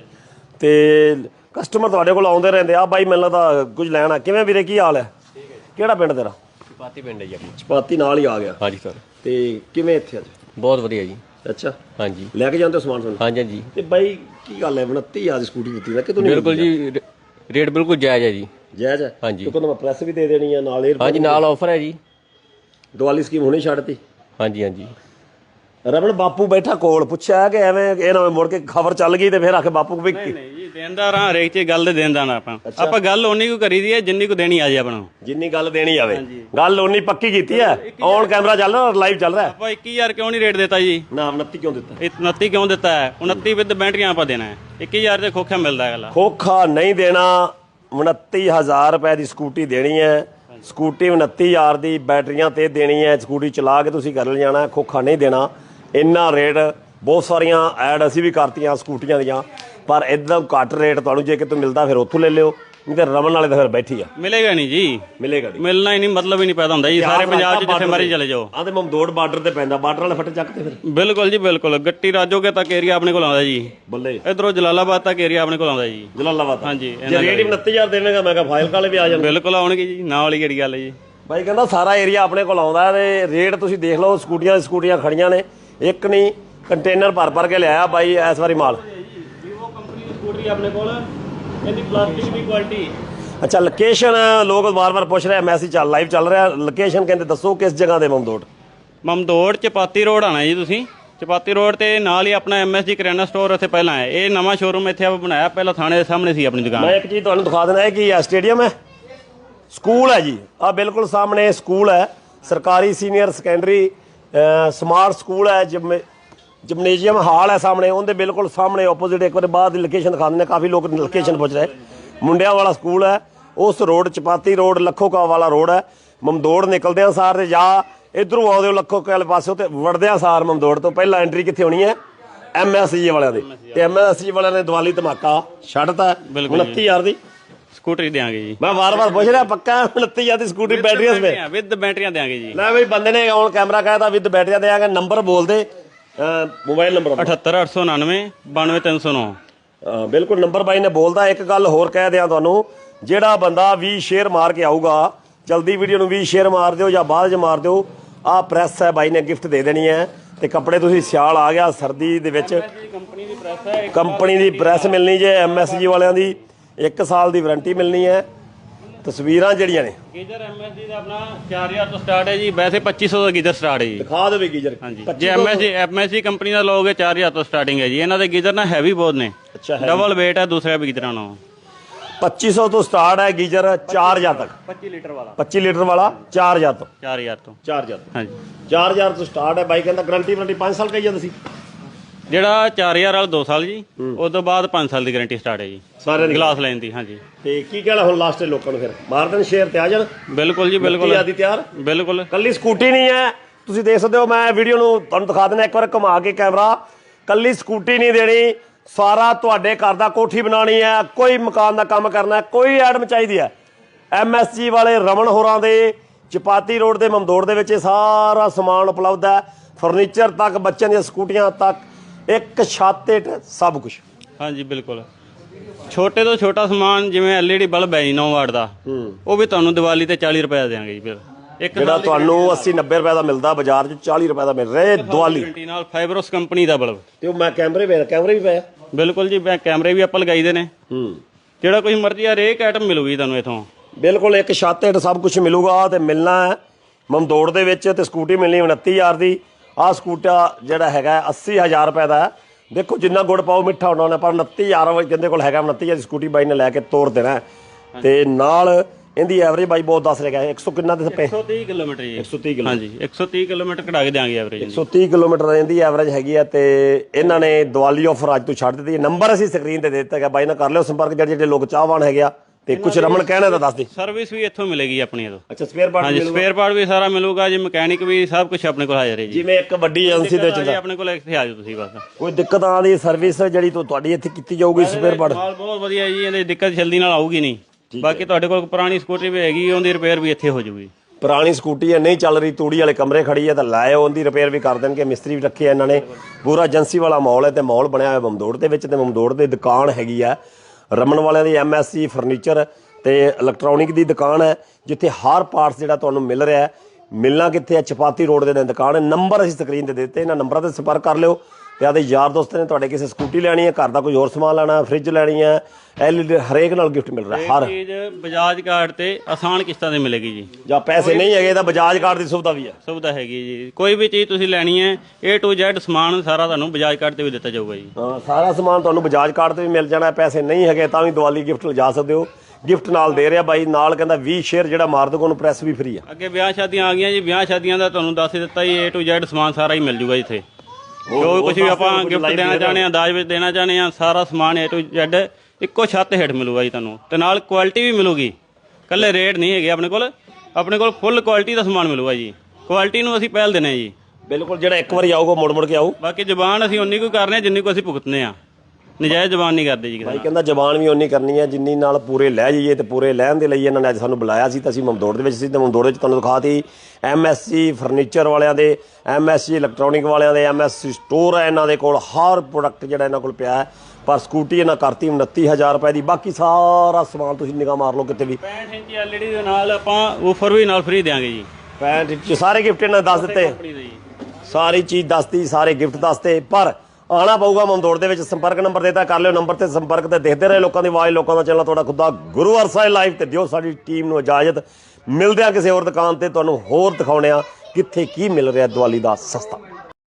ਤੇ ਕਸਟਮਰ ਤੁਹਾਡੇ ਕੋਲ ਆਉਂਦੇ ਰਹਿੰਦੇ ਆ। ਬਾਈ ਮੈਨੂੰ ਲੱਗਦਾ ਕੁਝ ਲੈਣਾ ਕਿਵੇਂ ਵੀਰੇ ਕੀ ਹਾਲ ਹੈ? ਕਿਹੜਾ ਪਿੰਡ ਤੇਰਾ? ਪਾਤੀ ਪਿੰਡ ਹੈ ਜੀ ਆਪਣਾ। ਚਪਾਤੀ ਨਾਲ ਹੀ ਆ ਗਿਆ। ਹਾਂਜੀ ਸਰ। ਤੇ ਕਿਵੇਂ ਇੱਥੇ ਅੱਜ? ਬਹੁਤ ਵਧੀਆ ਜੀ। ਅੱਛਾ। ਹਾਂਜੀ। ਲੈ ਕੇ ਜਾਂਦੇ ਹੋ ਸਮਾਨ ਤੁਹਾਨੂੰ? ਹਾਂਜੀ ਹਾਂਜੀ। ਤੇ ਬਾਈ ਕੀ ਗੱਲ ਹੈ? 29000 ਦੀ ਸਕੂਟੀ ਦਿੱਤੀ ਮੈਂ ਕਿ ਤੂੰ ਨਹੀਂ ਬਿਲਕੁਲ ਜੀ ਰੇਟ ਬਿਲਕੁਲ ਜਾਇਜ਼ ਹੈ ਜੀ। ਜਾਇਜ਼ ਹੈ? ਹਾਂਜੀ। ਕਿਉਂਕਿ ਮੈਂ ਪ੍ਰੈਸ ਵੀ ਦੇ ਦੇਣੀ ਹੈ ਨਾਲ ਇਹ ਹਾਂਜੀ ਨਾਲ ਆਫਰ ਹੈ ਜੀ। ਦੀਵਾਲੀ ਸਕੀਮ ਹੁਣੇ ਛੱਡਤੀ? ਹਾਂਜੀ ਹਾਂਜੀ। ਰਮਨ ਬਾਪੂ ਬੈਠਾ ਕੋਲ ਪੁੱਛਿਆ ਕਿ ਐਵੇਂ ਇਹ ਨਾ ਮੁੜ ਕੇ ਖਬਰ ਚੱਲ ਗਈ ਤੇ ਫਿਰ ਆਖੇ ਬਾਪੂ ਵੀ ਨਹੀਂ ਨਹੀਂ ਜੀ ਦੇਣਦਾਰ ਹਾਂ ਹਰੇਕ ਚ ਗੱਲ ਦੇ ਦੇਣਦਾਰ ਹਾਂ ਆਪਾਂ। ਆਪਾਂ ਗੱਲ ਉਨੀ ਕੁ ਕਰੀ ਦੀ ਹੈ ਜਿੰਨੀ ਕੁ ਦੇਣੀ ਆ ਜੇ ਆਪਣਾ ਜਿੰਨੀ ਗੱਲ ਦੇਣੀ ਆਵੇ। ਗੱਲ ਉਨੀ ਪੱਕੀ ਕੀਤੀ ਹੈ। ਔਨ ਕੈਮਰਾ ਚੱਲ ਰਿਹਾ ਲਾਈਵ ਚੱਲ ਰਿਹਾ। ਆਪਾਂ 21000 ਕਿਉਂ ਨਹੀਂ ਰੇਟ ਦਿੱਤਾ ਜੀ? ਨਾ 29 ਕਿਉਂ ਦਿੱਤਾ? ਇਹ 29 ਕਿਉਂ ਦਿੱਤਾ ਹੈ? 29 ਵਿਦ ਬੈਟਰੀਆਂ ਆਪਾਂ ਦੇਣਾ ਹੈ। 21000 ਦੇ ਖੋਖਾ ਮਿਲਦਾ ਹੈ ਅਗਲਾ। ਖੋਖਾ ਨਹੀਂ ਦੇਣਾ 29000 ਰੁਪਏ ਦੀ ਸਕੂਟੀ ਦੇਣੀ ਹੈ। ਸਕੂਟੀ 29000 ਦੀ ਬੈਟਰੀਆਂ ਤੇ ਦੇਣੀ ਹੈ। ਸਕੂਟੀ ਚਲਾ ਕੇ ਤੁਸੀਂ ਘਰ ਲੈ ਜਾਣਾ ਖੋਖਾ ਨਹੀਂ ਦੇਣਾ। ਇੰਨਾ ਰੇਟ ਬਹੁਤ ਸਾਰੀਆਂ ਐਡ ਅਸੀਂ ਵੀ ਕਰਤੀਆਂ ਸਕੂਟੀਆਂ ਦੀਆਂ ਪਰ ਇਦਾਂ ਘੱਟ ਰੇਟ ਤੁਹਾਨੂੰ ਜੇ ਕਿਤੋਂ ਮਿਲਦਾ ਫਿਰ ਉੱਥੋਂ ਲੈ ਲਿਓ ਨਹੀਂ ਤੇ ਰਮਨ ਵਾਲੇ ਤਾਂ ਫਿਰ ਬੈਠੀ ਆ। ਮਿਲੇਗਾ ਨਹੀਂ ਜੀ। ਮਿਲੇਗਾ ਨਹੀਂ। ਮਿਲਣਾ ਹੀ ਨਹੀਂ ਮਤਲਬ ਹੀ ਨਹੀਂ ਪੈਦਾ ਹੁੰਦਾ ਜੀ ਸਾਰੇ ਪੰਜਾਬ 'ਚ ਜਿੱਥੇ ਮਰਜ਼ੀ ਚਲੇ ਜਾਓ। ਆ ਤੇ ਮਮਦੋੜ ਬਾਰਡਰ ਤੇ ਪੈਂਦਾ ਬਾਰਡਰ ਵਾਲੇ ਫੱਟੇ ਚੱਕ ਤੇ ਫਿਰ। ਬਿਲਕੁਲ ਜੀ ਬਿਲਕੁਲ। ਗੱਟੀ ਰਾਜੋਗੇ ਤੱਕ ਏਰੀਆ ਆਪਣੇ ਕੋਲ ਆਉਂਦਾ ਜੀ। ਬੱਲੇ। ਇਧਰੋਂ ਜਲਾਲਾਬਾਦ ਤੱਕ ਏਰੀਆ ਆਪਣੇ ਕੋਲ ਆਉਂਦਾ ਜੀ। ਜਲਾਲਾਬਾਦ ਹਾਂਜੀ ਜੇ ਰੇਟ ਹੀ 29000 ਦੇਵੇਂਗਾ ਮੈਂ ਕਿਹਾ ਫਾਈਲ ਕਾਲੇ ਵੀ ਆ ਜਾਣ ਬਿਲਕੁਲ ਆਉਣਗੇ ਜੀ ਨਾਲ ਵਾਲੀ ਕਿਹੜੀ ਗੱਲ ਹੈ ਜੀ। ਬਾਈ ਕਹਿੰਦਾ ਸਾਰਾ ਏਰੀਆ ਆਪਣੇ ਕੋਲ ਆਉਂਦਾ ਤੇ ਰੇਟ ਤੁਸੀਂ ਦੇਖ ਲਓ ਸਕੂਟੀਆਂ ਸਕੂਟੀਆਂ ਖੜੀਆਂ ਨੇ। ਇੱਕ ਨਹੀਂ ਕੰਟੇਨਰ ਭਰ ਭਰ ਕੇ ਲਿਆਇਆ ਬਾਈ ਇਸ ਵਾਰੀ ਮਾਲ। ਵੀਵੋ ਕੰਪਨੀ ਦੀ ਸਕੂਟਰੀ ਆਪਣੇ ਕੋਲ। ਇਹਦੀ ਪਲਾਸਟਿਕ ਦੀ ਕੁਆਲਿਟੀ ਅੱਛਾ ਲੋਕੇਸ਼ਨ ਲੋਕ ਵਾਰ-ਵਾਰ ਪੁੱਛ ਰਹੇ ਮੈਸੇਜ ਚੱਲ ਲਾਈਵ ਚੱਲ ਰਿਹਾ। ਲੋਕੇਸ਼ਨ ਕਹਿੰਦੇ ਦੱਸੋ ਕਿਸ ਜਗ੍ਹਾ ਦੇ ਮਮਦੋਟ ਮਮਦੋੜ ਚਪਾਤੀ ਰੋਡ ਆਣਾ ਜੀ ਤੁਸੀਂ। ਚਪਾਤੀ ਰੋਡ ਤੇ ਨਾਲ ਹੀ ਆਪਣਾ ਐਮਐਸਜੀ ਕਰਿਆਨਾ ਸਟੋਰ ਉੱਥੇ ਪਹਿਲਾਂ ਹੈ। ਇਹ ਨਵਾਂ ਸ਼ੋਰੂਮ ਇੱਥੇ ਆਪਾਂ ਬਣਾਇਆ ਪਹਿਲਾਂ ਥਾਣੇ ਦੇ ਸਾਹਮਣੇ ਸੀ ਆਪਣੀ ਦੁਕਾਨ। ਮੈਂ ਇੱਕ ਚੀਜ਼ ਤੁਹਾਨੂੰ ਦਿਖਾ ਦੇਣਾ ਹੈ ਕਿ ਇਹ ਸਟੇਡੀਅਮ ਹੈ? ਸਕੂਲ ਹੈ ਜੀ। ਆ ਬਿਲਕੁਲ ਸਾਹਮਣੇ ਸਕੂਲ ਹੈ। ਸਰਕਾਰੀ ਸੀਨੀਅਰ ਸੈਕੰਡਰੀ ਸਮਾਰਟ ਸਕੂਲ ਹੈ ਜਿਮ ਜਿਮਨੇਜ਼ੀਅਮ ਹਾਲ ਹੈ ਸਾਹਮਣੇ ਉਹਦੇ ਬਿਲਕੁਲ ਸਾਹਮਣੇ ਆਪੋਜ਼ਿਟ ਇੱਕ ਵਾਰ ਬਾਅਦ ਦੀ ਲੋਕੇਸ਼ਨ ਦਿਖਾ ਦਿੰਦੇ ਨੇ ਕਾਫੀ ਲੋਕ ਲੋਕੇਸ਼ਨ ਪੁੱਛ ਰਹੇ। ਮੁੰਡਿਆਂ ਵਾਲਾ ਸਕੂਲ ਹੈ ਉਸ ਰੋਡ ਚਪਾਤੀ ਰੋਡ ਲੱਖੋਕਾ ਵਾਲਾ ਰੋਡ ਹੈ। ਮਮਦੋੜ ਨਿਕਲਦੇ ਆ ਸਾਰ ਤੇ ਜਾਂ ਇਧਰੋਂ ਆਉਂਦੇ ਹੋ ਲੱਖੋਕਾ ਵਾਲੇ ਪਾਸੋਂ ਤੇ ਵੜਦਿਆਂ ਸਾਰ ਮਮਦੋੜ ਤੋਂ। ਪਹਿਲਾਂ ਐਂਟਰੀ ਕਿੱਥੇ ਹੋਣੀ ਹੈ? ਐਮਐਸਜੀ ਵਾਲਿਆਂ ਦੀ। ਤੇ ਐਮਐਸਜੀ ਵਾਲਿਆਂ ਨੇ ਦੀਵਾਲੀ ਧਮਾਕਾ ਛੱਡਤਾ ਬਿਲਕੁਲ 29000 ਦੀ। ਸਕੂਟਰੀ ਦੇਾਂਗੇ ਜੀ। ਮੈਂ ਵਾਰ-ਵਾਰ ਪੁੱਛ ਰਿਹਾ ਪੱਕਾ 29000 ਦੀ ਸਕੂਟਰੀ ਬੈਟਰੀਆਂ ਸਮੇਤ ਵਿਦ ਬੈਟਰੀਆਂ ਦੇਾਂਗੇ ਜੀ। ਲੈ ਬਈ ਬੰਦੇ ਨੇ ਔਨ ਕੈਮਰਾ ਕਹਿਤਾ ਵਿਦ ਬੈਟਰੀਆਂ ਦੇਾਂਗੇ ਨੰਬਰ ਬੋਲ ਦੇ। ਮੋਬਾਈਲ ਨੰਬਰ 78899 92309 ਅਹ ਬਿਲਕੁਲ ਨੰਬਰ ਬਾਈ ਨੇ ਬੋਲਦਾ। ਇੱਕ ਗੱਲ ਹੋਰ ਕਹਿ ਦਿਆਂ ਤੁਹਾਨੂੰ ਜਿਹੜਾ ਬੰਦਾ 20 ਸ਼ੇਅਰ ਮਾਰ ਕੇ ਆਊਗਾ ਜਲਦੀ ਵੀਡੀਓ ਨੂੰ 20 ਸ਼ੇਅਰ ਮਾਰ ਦਿਓ ਜਾਂ ਬਾਅਦ ਚ ਮਾਰ ਦਿਓ ਆਹ ਪ੍ਰੈਸ ਹੈ ਬਾਈ ਨੇ ਗਿਫਟ ਦੇ ਦੇਣੀ ਹੈ। ਤੇ ਕੱਪੜੇ ਤੁਸੀਂ ਸਿਆਲ ਆ ਗਿਆ ਸਰਦੀ ਦੇ ਵਿੱਚ ਕੰਪਨੀ ਦੀ ਪ੍ਰੈਸ ਹੈ ਕੰਪਨੀ ਦੀ ਪ੍ਰੈਸ ਮਿਲਣੀ ਜੇ ਐਮਐਸਜੀ ਵਾਲਿਆਂ ਦੀ। 1 ਸਾਲ ਦੀ ਵਾਰੰਟੀ ਮਿਲਣੀ ਹੈ। ਤਸਵੀਰਾਂ ਜਿਹੜੀਆਂ ਨੇ। ਗੀਜ਼ਰ ਐਮਐਸਜੀ ਦਾ ਆਪਣਾ 4000 ਤੋਂ ਸਟਾਰਟ ਹੈ ਜੀ। ਵੈਸੇ 2500 ਦਾ ਗੀਜ਼ਰ ਸਟਾਰਟ ਹੈ ਜੀ। ਦਿਖਾ ਦੇਵੇ ਗੀਜ਼ਰ। ਹਾਂਜੀ। ਜੇ ਐਮਐਸਜੀ ਐਮਐਸਜੀ ਕੰਪਨੀ ਦਾ ਲੋਗੇ 4000 ਤੋਂ ਸਟਾਰਟਿੰਗ ਹੈ ਜੀ। ਇਹਨਾਂ ਦੇ ਗੀਜ਼ਰ ਨਾ ਹੈਵੀ ਬਹੁਤ ਨੇ। ਅੱਛਾ ਹੈ ਡਬਲ weight ਹੈ ਦੂਸਰੇ ਗੀਜ਼ਰਾਂ ਨਾਲੋਂ। 2500 ਤੋਂ ਸਟਾਰਟ ਹੈ ਗੀਜ਼ਰ 4000 ਤੱਕ। 25 ਲੀਟਰ ਵਾਲਾ। 25 ਲੀਟਰ ਵਾਲਾ 4000 ਤੋਂ। 4000 ਤੋਂ। 4000 ਤੋਂ। ਹਾਂਜੀ। 4000 ਤੋਂ ਸਟਾਰਟ ਹੈ। ਬਾਈ ਕਹਿੰਦਾ ਗਾਰੰਟੀ ਵਾਰੰਟੀ 5 ਸਾਲ ਕਹੀ ਜਾਂਦਾ ਸੀ। ਜਿਹੜਾ 4000 ਵਾਲਾ 2 ਸਾਲ ਜੀ ਉਸ ਤੋਂ ਬਾਅਦ 5 ਸਾਲ ਦੀ ਗਾਰੰਟੀ ਸਟਾਰਟ ਹੈ ਜੀ। ਸਾਰਿਆਂ ਦੀ ਗਲਾਸ ਲੈਣ ਦੀ ਹਾਂਜੀ। ਤੇ ਕੀ ਕਹਿਣਾ ਹੁਣ ਲਾਸਟ ਤੇ ਲੋਕਾਂ ਨੂੰ ਫਿਰ? ਮਾਰ ਦੇਣ ਸ਼ੇਅਰ ਤੇ ਆ ਜਾਣ। ਬਿਲਕੁਲ ਜੀ ਬਿਲਕੁਲ ਬਿਲਕੁਲ। ਆਦੀ ਤਿਆਰ। ਬਿਲਕੁਲ। ਕੱਲੀ ਸਕੂਟੀ ਨਹੀਂ ਹੈ। ਤੁਸੀਂ ਦੇਖ ਸਕਦੇ ਹੋ ਮੈਂ ਵੀਡੀਓ ਨੂੰ ਤੁਹਾਨੂੰ ਦਿਖਾ ਦਿੰਦਾ ਇੱਕ ਵਾਰ ਘੁਮਾ ਕੇ ਕੈਮਰਾ। ਕੱਲੀ ਸਕੂਟੀ ਨਹੀਂ ਦੇਣੀ। ਸਾਰਾ ਤੁਹਾਡੇ ਘਰ ਦਾ ਕੋਠੀ ਬਣਾਉਣੀ ਹੈ। ਕੋਈ ਮਕਾਨ ਦਾ ਕੰਮ ਕਰਨਾ ਹੈ ਕੋਈ ਐਡਮ ਚਾਹੀਦੀ ਹੈ। ਐਮਐਸਜੀ ਵਾਲੇ ਰਮਨ ਹੋਰਾਂ ਦੇ ਚਪਾਤੀ ਰੋਡ ਦੇ ਮਮਦੋੜ ਦੇ ਵਿੱਚ ਇਹ ਸਾਰਾ ਸਮਾਨ ਉਪਲਬਧ ਹੈ। ਫਰਨੀਚਰ ਤੱਕ ਬੱਚਿਆਂ ਦੀਆਂ ਸਕੂਟੀਆਂ ਤੱਕ। ਇੱਕ ਛੱਤ ਹੇਠ ਸਭ ਕੁਝ ਹਾਂਜੀ ਬਿਲਕੁਲ। ਛੋਟੇ ਤੋਂ ਛੋਟਾ ਸਮਾਨ ਜਿਵੇਂ LED ਬਲਬ ਹੈ ਜੀ 9 ਵਾਟ ਦਾ ਉਹ ਵੀ ਤੁਹਾਨੂੰ ਦੀਵਾਲੀ ਤੇ 40 ਰੁਪਏ ਦਾ ਦੇਵਾਂਗੇ ਜੀ ਫਿਰ। ਇੱਕ ਜਿਹੜਾ ਤੁਹਾਨੂੰ 80 90 ਰੁਪਏ ਦਾ ਮਿਲਦਾ ਬਾਜ਼ਾਰ 'ਚ 40 ਰੁਪਏ ਦਾ ਮਿਲ ਰਿਹਾ ਇਹ ਦੀਵਾਲੀ। ਗਾਰੰਟੀ ਨਾਲ ਫਾਈਬਰੋਸ ਕੰਪਨੀ ਦਾ ਬਲਬ। ਤੇ ਉਹ ਮੈਂ ਕੈਮਰੇ ਵੇ ਕੈਮਰੇ ਵੀ ਪਏ ਆ? ਬਿਲਕੁਲ ਜੀ ਮੈਂ ਕੈਮਰੇ ਵੀ ਆਪਾਂ ਲਗਾਈਦੇ ਨੇ। ਹੂੰ। ਜਿਹੜਾ ਕੁਝ ਮਰਜ਼ੀ ਆ ਹਰੇਕ ਆਈਟਮ ਮਿਲੂਗੀ ਤੁਹਾਨੂੰ ਇਥੋਂ। ਬਿਲਕੁਲ ਇੱਕ ਛੱਤ ਹੇਠ ਸਭ ਕੁਝ ਮਿਲੂਗਾ ਤੇ ਮਿਲਣਾ ਹੈ। ਮਮਦੋੜ ਦੇ ਵਿੱਚ ਤੇ ਸਕੂਟੀ ਮਿਲਣੀ 29000 ਦੀ। ਆਹ ਸਕੂਟਰ ਜਿਹੜਾ ਹੈਗਾ 80000 ਰੁਪਏ ਦਾ। ਦੇਖੋ ਜਿੰਨਾ ਗੁੜ ਪਾਓ ਮਿੱਠਾ ਹੋਣਾ ਉਹਨੇ ਪਰ 29000 ਵਾਲੀ ਕਹਿੰਦੇ ਕੋਲ ਹੈਗਾ 29000 ਦੀ ਸਕੂਟੀ ਬਾਈ ਨੇ ਲੈ ਕੇ ਤੋਰ ਦੇਣਾ। ਤੇ ਨਾਲ ਇਹਦੀ ਐਵਰੇਜ ਬਾਈ ਬਹੁਤ ਦੱਸ ਰਿਹਾ ਹੈ। 100 ਕਿੰਨਾ ਦੇ ਸਪੇ? 130 ਕਿਲੋਮੀਟਰ ਜੀ। 130 ਕਿਲੋ ਹਾਂਜੀ 130 ਕਿਲੋਮੀਟਰ ਕਢਾ ਕੇ ਦੇਵਾਂਗੇ ਐਵਰੇਜ 130 ਕਿਲੋਮੀਟਰ ਇਹਦੀ ਐਵਰੇਜ ਹੈਗੀ ਹੈ ਤੇ ਇਹਨਾਂ ਨੇ ਦੀਵਾਲੀ ਆਫਰ ਅੱਜ ਤੋਂ ਛੱਡ ਦਿੱਤੀ ਹੈ। ਨੰਬਰ ਅਸੀਂ ਸਕਰੀਨ ਤੇ ਦੇ ਦਿੱਤਾ ਹੈਗਾ। ਬਾਈ ਨਾਲ ਕਰ ਲਿਓ ਸੰਪਰਕ ਜਿਹੜੇ ਜਿਹੜੇ ਲੋਕ ਚਾਹਵਾਨ ਹੈਗੇ ਆ। ਤੇ ਕੁਝ ਰਮਨ ਕਹਿਣਾ ਤਾਂ ਦੱਸ ਦੇ। ਸਰਵਿਸ ਵੀ ਇੱਥੋਂ ਮਿਲੇਗੀ ਆਪਣੀ ਤੋਂ ਅੱਛਾ ਸਪੇਅਰ ਪਾਰਟ ਹਾਂਜੀ ਸਪੇਅਰ ਪਾਰਟ ਵੀ ਸਾਰਾ ਮਿਲੂਗਾ ਜੀ ਮਕੈਨਿਕ ਵੀ ਸਭ ਕੁਝ ਆਪਣੇ ਕੋਲ ਹਾਜ਼ਰ ਹੈ ਜੀ। ਜਿਵੇਂ ਇੱਕ ਵੱਡੀ ਏਜੰਸੀ ਦੇ ਵਿੱਚ ਜੀ ਆਪਣੇ ਕੋਲ ਇੱਥੇ ਆ ਜਾਓ ਤੁਸੀਂ ਬਸ। ਕੋਈ ਦਿੱਕਤ ਆਉਂਦੀ ਸਰਵਿਸ ਜਿਹੜੀ ਤੋਂ ਤੁਹਾਡੀ ਇੱਥੇ ਕੀਤੀ ਜਾਊਗੀ ਸਪੇਅਰ ਪਾਰਟ ਮਾਲ ਬਹੁਤ ਵਧੀਆ ਜੀ ਇਹਦੇ ਦਿੱਕਤ ਜਲਦੀ ਨਾਲ ਆਊਗੀ ਨਹੀਂ। ਬਾਕੀ ਤੁਹਾਡੇ ਕੋਲ ਪੁਰਾਣੀ ਸਕੂਟਰੀ ਵੀ ਹੈਗੀ ਉਹਦੀ ਰਿਪੇਅਰ ਵੀ ਇੱਥੇ ਹੋ ਜਾਊਗੀ। ਪੁਰਾਣੀ ਸਕੂਟੀ ਹੈ ਨਹੀਂ ਚੱਲ ਰਹੀ ਤੂੜੀ ਵਾਲੇ ਕਮਰੇ ਖੜੀ ਹੈ ਤਾਂ ਲਾਇਓ ਉਹਦੀ ਰਿਪੇਅਰ ਵੀ ਕਰ ਦੇਣਗੇ ਮਿਸਤਰੀ ਵੀ ਰੱਖੇ ਇਹਨਾਂ ਨੇ। ਪੂਰਾ ਏਜੰਸੀ ਵਾਲਾ ਮਾਲ ਹੈ ਤੇ ਮਾਲ ਬਣਿਆ ਹੋਇਆ ਮਮਦੋੜ ਦੇ ਵਿੱਚ ਤੇ ਮਮਦੋੜ ਦੇ ਦੁਕਾਨ ਹੈਗੀ ਆ। ਰਮਨ ਵਾਲਿਆਂ ਦੀ ਐਮਐਸਸੀ ਫਰਨੀਚਰ ਤੇ ਇਲੈਕਟ੍ਰੋਨਿਕ ਦੀ ਦੁਕਾਨ ਹੈ, ਜਿੱਥੇ ਹਰ ਪਾਰਟਸ ਜਿਹੜਾ ਤੁਹਾਨੂੰ ਮਿਲ ਰਿਹਾ ਹੈ। ਮਿਲਣਾ ਕਿੱਥੇ ਹੈ? ਚਪਾਤੀ ਰੋਡ ਦੇ ਨੇ ਦੁਕਾਨ। ਹੈ ਨੰਬਰ ਅਸੀਂ ਸਕਰੀਨ ਤੇ ਦਿੱਤੇ। ਇਹਨਾਂ ਨੰਬਰਾਂ ਤੇ ਸੰਪਰਕ ਕਰ ਲਿਓ। ਤੇ ਆਦੇ ਯਾਰ ਦੋਸਤ ਨੇ ਤੁਹਾਡੇ ਕਿਸੇ ਸਕੂਟੀ ਲੈਣੀ ਹੈ ਘਰ ਦਾ ਕੋਈ ਹੋਰ ਸਮਾਨ ਲੈਣਾ ਹੈ ਫ੍ਰਿਜ ਲੈਣੀ ਹੈ ਐਲਈਡੀ ਹਰੇਕ ਨਾਲ ਗਿਫਟ ਮਿਲ ਰਿਹਾ ਹਰ। ਚੀਜ਼ ਬਜਾਜ ਕਾਰਡ ਤੇ ਆਸਾਨ ਕਿਸ਼ਤਾਂ ਤੇ ਮਿਲੇਗੀ ਜੀ। ਜਾਂ ਪੈਸੇ ਨਹੀਂ ਹੈਗੇ ਤਾਂ ਬਜਾਜ ਕਾਰਡ ਦੀ ਸੁਵਿਧਾ ਵੀ ਹੈ। ਸੁਵਿਧਾ ਹੈਗੀ ਜੀ। ਕੋਈ ਵੀ ਚੀਜ਼ ਤੁਸੀਂ ਲੈਣੀ ਹੈ A to Z ਸਮਾਨ ਸਾਰਾ ਤੁਹਾਨੂੰ ਬਜਾਜ ਕਾਰਡ ਤੇ ਵੀ ਦਿੱਤਾ ਜਾਊਗਾ ਜੀ। ਹਾਂ ਸਾਰਾ ਸਮਾਨ ਤੁਹਾਨੂੰ ਬਜਾਜ ਕਾਰਡ ਤੇ ਵੀ ਮਿਲ ਜਾਣਾ ਹੈ, ਪੈਸੇ ਨਹੀਂ ਹੈਗੇ ਤਾਂ ਵੀ ਦੀਵਾਲੀ ਗਿਫਟ ਲਿਜਾ ਸਕਦੇ ਹੋ। ਗਿਫਟ ਨਾਲ ਦੇ ਰਿਹਾ ਬਾਈ ਨਾਲ ਕਹਿੰਦਾ 20 ਸ਼ੇਅਰ ਜਿਹੜਾ ਮਾਰ ਦੋ ਉਹਨੂੰ ਪ੍ਰੈਸ ਵੀ ਫ੍ਰੀ ਆ। ਅੱਗੇ ਵਿਆਹ ਸ਼ਾਦੀਆਂ ਆ ਗਈਆਂ ਜੀ ਵਿਆਹ ਸ਼ਾਦੀਆਂ ਦਾ ਤੁਹਾਨੂੰ ਦੱਸ ਹੀ ਦਿੱਤਾ ਜੀ A to Z ਸਮਾਨ ਸਾਰਾ ਹੀ ਮਿਲ ਜੂਗਾ ਇੱਥੇ। ਜੋ ਕੁਝ ਵੀ ਆਪਾਂ ਗਿਫਟ ਦੇਣਾ ਚਾਹਣੇ ਆ ਦਾਜ ਵਿੱਚ ਦੇਣਾ ਚਾਹਣੇ ਆ ਸਾਰਾ ਸਮਾਨ A to Z ਇੱਕੋ ਛੱਤ ਹੇਠ ਮਿਲੂਗਾ ਜੀ ਤੁਹਾਨੂੰ। ਤੇ ਨਾਲ ਕੁਆਲਿਟੀ ਵੀ ਮਿਲੂਗੀ। ਕੱਲੇ ਰੇਟ ਨਹੀਂ ਹੈਗੇ ਆਪਣੇ ਕੋਲ। ਆਪਣੇ ਕੋਲ ਫੁੱਲ ਕੁਆਲਿਟੀ ਦਾ ਸਮਾਨ ਮਿਲੂਗਾ ਜੀ। ਕੁਆਲਿਟੀ ਨੂੰ ਅਸੀਂ ਪਹਿਲ ਦਿੰਦੇ ਜੀ। ਬਿਲਕੁਲ ਜਿਹੜਾ ਇੱਕ ਵਾਰੀ ਆਊਗਾ ਮੁੜ ਮੁੜ ਕੇ ਆਊ। ਬਾਕੀ ਜ਼ਬਾਨ ਅਸੀਂ ਉਨੀ ਕੁ ਕਰਨੇ ਜਿੰਨੀ ਕੁ ਅਸੀਂ ਭੁਗਤਨੇ ਆ। ਨਜਾਇਜ਼ ਜ਼ਬਾਨ ਨਹੀਂ ਕਰਦੇ ਜੀ ਕਿਸੇ ਭਾਈ ਨਾਲ। ਕਹਿੰਦਾ ਜ਼ਬਾਨ ਵੀ ਓਨੀ ਕਰਨੀ ਹੈ ਜਿੰਨੀ ਨਾਲ ਪੂਰੇ ਲੈ ਜਾਈਏ ਤੇ ਪੂਰੇ ਲੈਣ ਦੇ ਲਈ ਇਹਨਾਂ ਨੇ ਅੱਜ ਸਾਨੂੰ ਬੁਲਾਇਆ ਸੀ ਤਾਂ ਅਸੀਂ ਮਮਦੋੜ ਦੇ ਵਿੱਚ ਸੀ ਤੇ ਮਮਦੋੜ ਵਿੱਚ ਤੁਹਾਨੂੰ ਦਿਖਾਤੀ ਐਮਐਸਸੀ ਫਰਨੀਚਰ ਵਾਲਿਆਂ ਦੇ ਐਮਐਸਸੀ ਇਲੈਕਟ੍ਰੋਨਿਕ ਵਾਲਿਆਂ ਦੇ ਐਮਐਸਸੀ ਸਟੋਰ ਹੈ ਇਹਨਾਂ ਦੇ ਕੋਲ ਹਰ ਪ੍ਰੋਡਕਟ ਜਿਹੜਾ ਇਹਨਾਂ ਕੋਲ ਪਿਆ ਹੈ ਪਰ ਸਕੂਟੀ ਇਹਨਾਂ ਕਰਤੀ 29000 ਰੁਪਏ ਦੀ ਬਾਕੀ ਸਾਰਾ ਸਮਾਨ ਤੁਸੀਂ ਨਿਗਾਹ ਮਾਰ ਲਓ ਕਿਤੇ ਵੀ। 65 ਇੰਚ ਐਲਈਡੀ ਦੇ ਨਾਲ ਆਪਾਂ ਉਫਰ ਵੀ ਨਾਲ ਫ੍ਰੀ ਦੇਾਂਗੇ ਜੀ। 65 ਚ ਸਾਰੇ ਗਿਫਟ ਇਹਨਾਂ ਨੇ ਦੱਸ ਦਿੱਤੇ। ਕੰਪਨੀ ਦੇ ਜੀ। ਸਾਰੀ ਚੀਜ਼ ਦੱਸਤੀ ਸਾਰੇ ਗਿਫਟ ਦੱਸਤੇ ਪਰ ਆਣਾ ਪਊਗਾ ਮਮਦੋੜ ਦੇ ਵਿੱਚ। ਸੰਪਰਕ ਨੰਬਰ ਦੇਤਾ, ਕਰ ਲਿਓ ਨੰਬਰ ਤੇ ਸੰਪਰਕ ਤੇ ਦੇਖਦੇ ਰਹੇ ਲੋਕਾਂ ਦੀ ਆਵਾਜ਼, ਲੋਕਾਂ ਦਾ ਚੈਨਲ, ਤੁਹਾਡਾ ਖੁਦਾ ਗੁਰੂ ਅਰਸਾਏ ਲਾਈਵ ਤੇ ਦਿਓ ਸਾਡੀ ਟੀਮ ਨੂੰ ਇਜਾਜ਼ਤ। ਮਿਲਦੇ ਆ ਕਿਸੇ ਹੋਰ ਦੁਕਾਨ ਤੇ, ਤੁਹਾਨੂੰ ਹੋਰ ਦਿਖਾਉਣੇ ਆ ਕਿੱਥੇ ਕੀ ਮਿਲ ਰਿਹਾ ਦੀਵਾਲੀ ਦਾ ਸਸਤਾ।